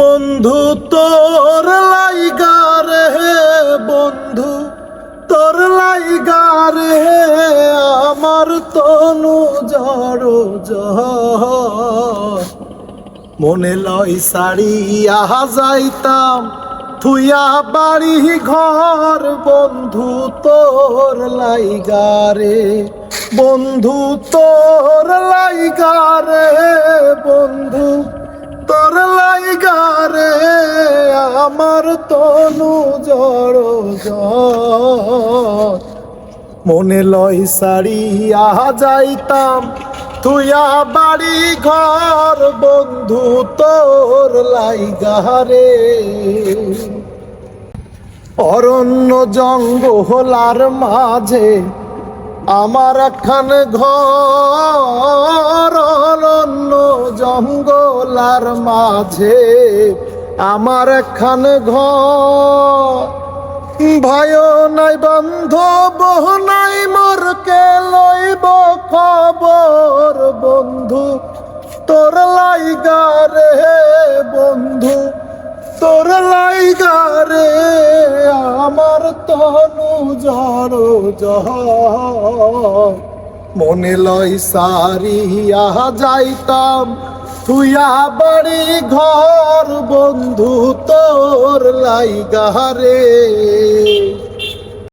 বন্ধু, তোর লাইগারে বন্ধু, তোর লাইগারে আমার তনু জড় মনে লয় আহা যাইতাম থুইয়া বাড়ি ঘর, বন্ধু, তোর লাইগারে বন্ধু, তোর লাইগারে বন্ধু। আমার তনু জড় মনে লয় সারিয়া যাইতাম। তুইয়া বাড়ি ঘর, বন্ধু তোর লাইগারে অরণ্য জঙ্গলার মাঝে আমার একখান ঘর অরণ্য জঙ্গলার মাঝে। আমার একখান ঘর। নাই বান্ধব নাই মোর কে লইব খবর, বন্ধু। তোর লাইগারে বন্ধু। তোর লাইগারে আমার তনু জড় জহ মনে লয় সারিয়া যাইতাম তুইয়া বাড়ি ঘর বন্ধু তোর লাইগারে